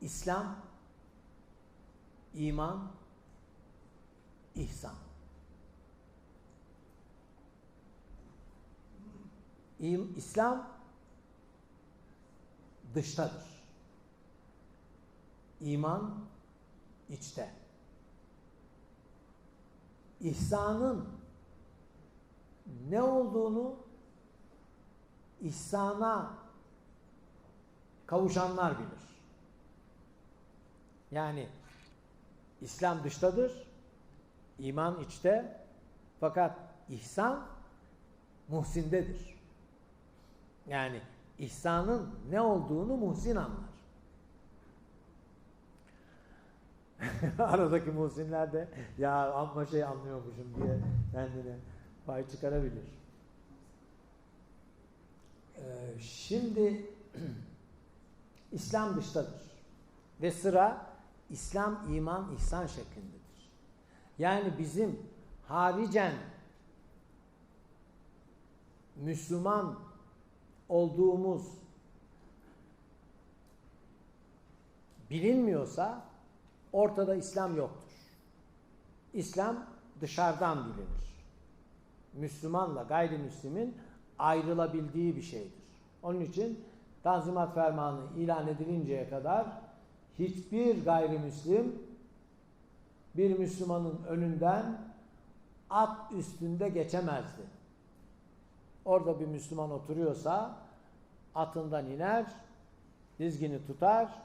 İslam, iman, ihsan. İslam dıştadır. İman içte. İhsanın ne olduğunu ihsana kavuşanlar bilir. Yani İslam dıştadır, iman içte fakat ihsan muhsindedir. Yani ihsanın ne olduğunu muhsin anlar. Aradaki muhsinler de ya amma şey anlıyormuşum diye kendine pay çıkarabilir. Ee, şimdi İslam dıştadır. Ve sıra İslam, iman, ihsan şeklindedir. Yani bizim haricen Müslüman olduğumuz bilinmiyorsa ortada İslam yoktur. İslam dışarıdan bilinir. Müslümanla gayrimüslimin ayrılabildiği bir şeydir. Onun için Tanzimat Fermanı ilan edilinceye kadar hiçbir gayrimüslim bir Müslümanın önünden at üstünde geçemezdi. Orada bir Müslüman oturuyorsa atından iner, dizgini tutar,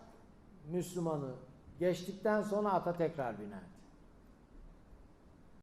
Müslümanı geçtikten sonra ata tekrar biner.